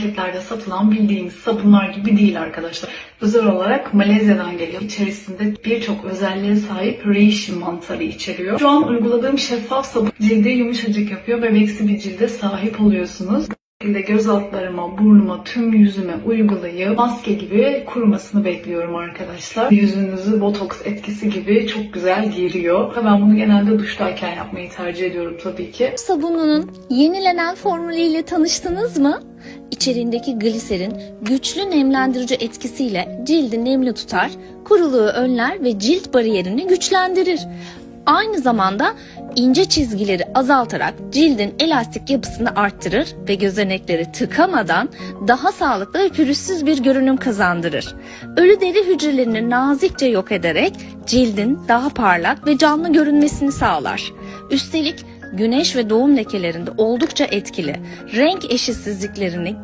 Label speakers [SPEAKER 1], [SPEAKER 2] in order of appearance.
[SPEAKER 1] marketlerde satılan bildiğimiz sabunlar gibi değil arkadaşlar. Özel olarak Malezya'dan geliyor. İçerisinde birçok özelliğe sahip reishi mantarı içeriyor. Şu an uyguladığım şeffaf sabun cildi yumuşacık yapıyor. Bebeksi bir cilde sahip oluyorsunuz. Şekilde göz altlarıma, burnuma, tüm yüzüme uygulayıp maske gibi kurumasını bekliyorum arkadaşlar. Yüzünüzü botoks etkisi gibi çok güzel geriyor. Ben bunu genelde duştayken yapmayı tercih ediyorum tabii ki.
[SPEAKER 2] sabununun yenilenen formülüyle tanıştınız mı? İçerindeki gliserin güçlü nemlendirici etkisiyle cildi nemli tutar, kuruluğu önler ve cilt bariyerini güçlendirir. Aynı zamanda ince çizgileri azaltarak cildin elastik yapısını arttırır ve gözenekleri tıkamadan daha sağlıklı ve pürüzsüz bir görünüm kazandırır. Ölü deri hücrelerini nazikçe yok ederek cildin daha parlak ve canlı görünmesini sağlar. Üstelik güneş ve doğum lekelerinde oldukça etkili. Renk eşitsizliklerini